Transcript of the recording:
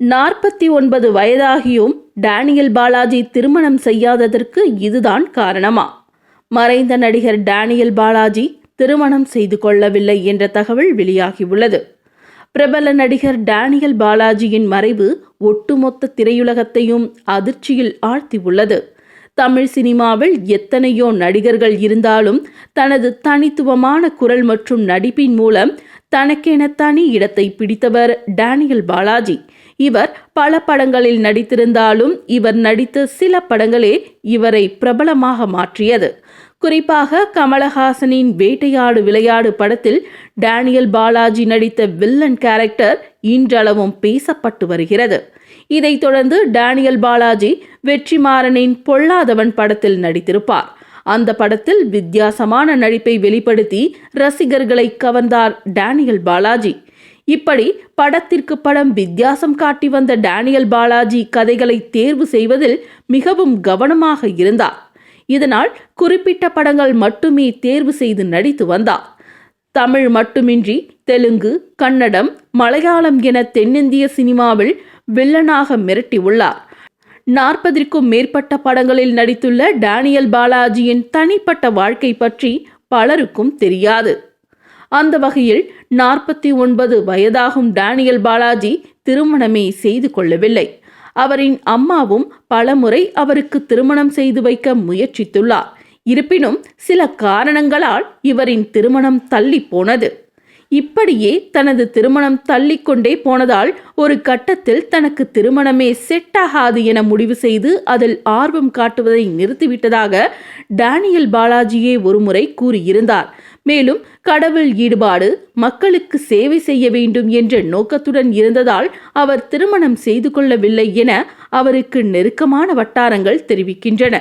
நாற்பத்தி ஒன்பது வயதாகியும் டேனியல் பாலாஜி திருமணம் செய்யாததற்கு இதுதான் காரணமா? மறைந்த நடிகர் டேனியல் பாலாஜி திருமணம் செய்து கொள்ளவில்லை என்ற தகவல் வெளியாகியுள்ளது. பிரபல நடிகர் டேனியல் பாலாஜியின் மறைவு ஒட்டுமொத்த திரையுலகத்தையும் அதிர்ச்சியில் ஆழ்த்தியுள்ளது. தமிழ் சினிமாவில் எத்தனையோ நடிகர்கள் இருந்தாலும் தனது தனித்துவமான குரல் மற்றும் நடிப்பின் மூலம் தனக்கென தனி இடத்தை பிடித்தவர் டேனியல் பாலாஜி. இவர் பல படங்களில் நடித்திருந்தாலும் இவர் நடித்த சில படங்களே இவரை பிரபலமாக மாற்றியது. குறிப்பாக கமலஹாசனின் வேட்டையாடு விளையாடு படத்தில் டேனியல் பாலாஜி நடித்த வில்லன் கேரக்டர் இன்றளவும் பேசப்பட்டு வருகிறது. இதைத் தொடர்ந்து டேனியல் பாலாஜி வெற்றிமாறனின் பொல்லாதவன் படத்தில் நடித்திருப்பார். அந்த படத்தில் வித்தியாசமான நடிப்பை வெளிப்படுத்தி ரசிகர்களை கவர்ந்தார் டேனியல் பாலாஜி. இப்படி படத்திற்கு படம் வித்தியாசம் காட்டி வந்த டேனியல் பாலாஜி கதைகளை தேர்வு செய்வதில் மிகவும் கவனமாக இருந்தார். இதனால் குறிப்பிட்ட படங்கள் மட்டுமே தேர்வு செய்து நடித்து வந்தார். தமிழ் மட்டுமின்றி தெலுங்கு கன்னடம் மலையாளம் என தென்னிந்திய சினிமாவில் வில்லனாக மிரட்டியுள்ளார் நாற்பதிற்கும் மேற்பட்ட படங்களில் நடித்துள்ள டேனியல் பாலாஜியின் தனிப்பட்ட வாழ்க்கை பற்றி பலருக்கும் தெரியாது. அந்த வகையில் நாற்பத்தி ஒன்பது வயதாகும் டேனியல் பாலாஜி திருமணமே செய்து கொள்ளவில்லை. அவரின் அம்மாவும் பலமுறை அவருக்கு திருமணம் செய்து வைக்க முயற்சித்துள்ளார். இருப்பினும் சில காரணங்களால் இவரின் திருமணம் தள்ளி போனது. இப்படியே தனது திருமணம் தள்ளிக்கொண்டே போனதால் ஒரு கட்டத்தில் தனக்கு திருமணமே செட் ஆகாது என முடிவு செய்து அதில் ஆர்வம் காட்டுவதை நிறுத்திவிட்டதாக டேனியல் பாலாஜியே ஒருமுறை கூறியிருந்தார். மேலும் கடவுள் ஈடுபாடு மக்களுக்கு சேவை செய்ய வேண்டும் என்ற நோக்கத்துடன் இருந்ததால் அவர் திருமணம் செய்து கொள்ளவில்லை என அவருக்கு நெருக்கமான வட்டாரங்கள் தெரிவிக்கின்றன.